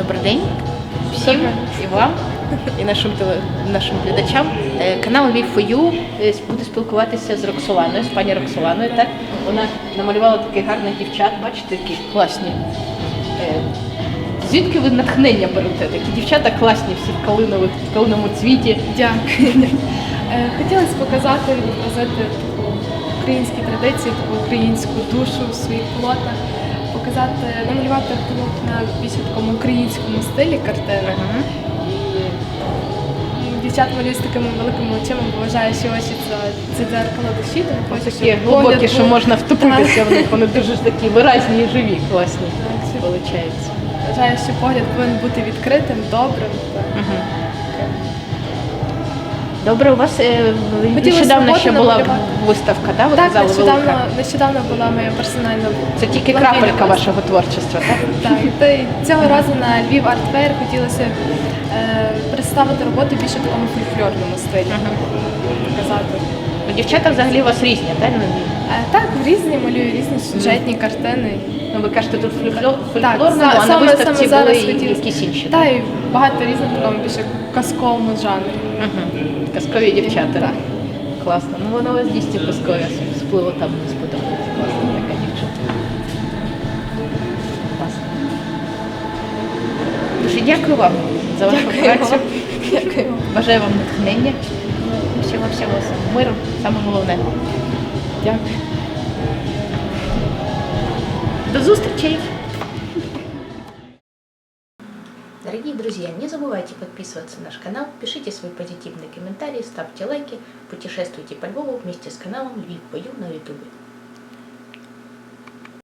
Добрий день всім і вам, і нашим нашим глядачам. Е, Канал Львів Фою буде спілкуватися з Роксоланою, з пані Роксоланою. Так вона намалювала таких гарних дівчат. Бачите, які класні. Е, Звідки ви натхнення берете? Такі дівчата класні, всі в калинових, в калиновому цвіті. Дякую. Е, Хотілося показати, таку українські традиції, таку українську душу в своїх полотнах, показати, намалювати полотна більш такому українському стилі картини. І дівчат малюють з такими великими очима, бо вважаю, що очі це, це дзеркало душі, тому хочу, такі щоб глибокі, погляд що був- можна втопитися в них. Вони дуже ж такі виразні і живі, класні. Виходить. Вважаю, що погляд повинен бути відкритим, добрим. так. Добре, у вас е, нещодавно ще була намалювати. виставка, да? Ви Так, казали, нещодавно, велика. нещодавно була моя персональна Це тільки благодійна крапелька виставка. вашого творчества, так? Так, та й цього разу на Львів Артфейр хотілося е, представити роботи більше в такому фольклорному стилі. Показати. Ну, дівчата взагалі у вас різні, так? Ну, Е, так, різні малюю, різні сюжетні картини. Ну, ви кажете, тут фольклор, фольклорно, а на саме- виставці саме зараз були хотілося. якісь інші. Та й багато різних такому більше казковому жанрі. Угу. Казкові дівчата. Так. Класно. Ну воно у вас дійсно казкове, спливо там не сподобається. Класна така дівчата. Класно. Дуже дякую вам за вашу працю. Дякую. Бажаю вам натхнення. Всього всього миру, саме головне. Дякую. До зустрічей! Дорогие друзья, не забывайте подписываться на наш канал, пишите свои позитивные комментарии, ставьте лайки, путешествуйте по Львову вместе с каналом Львив Пою на ютубе.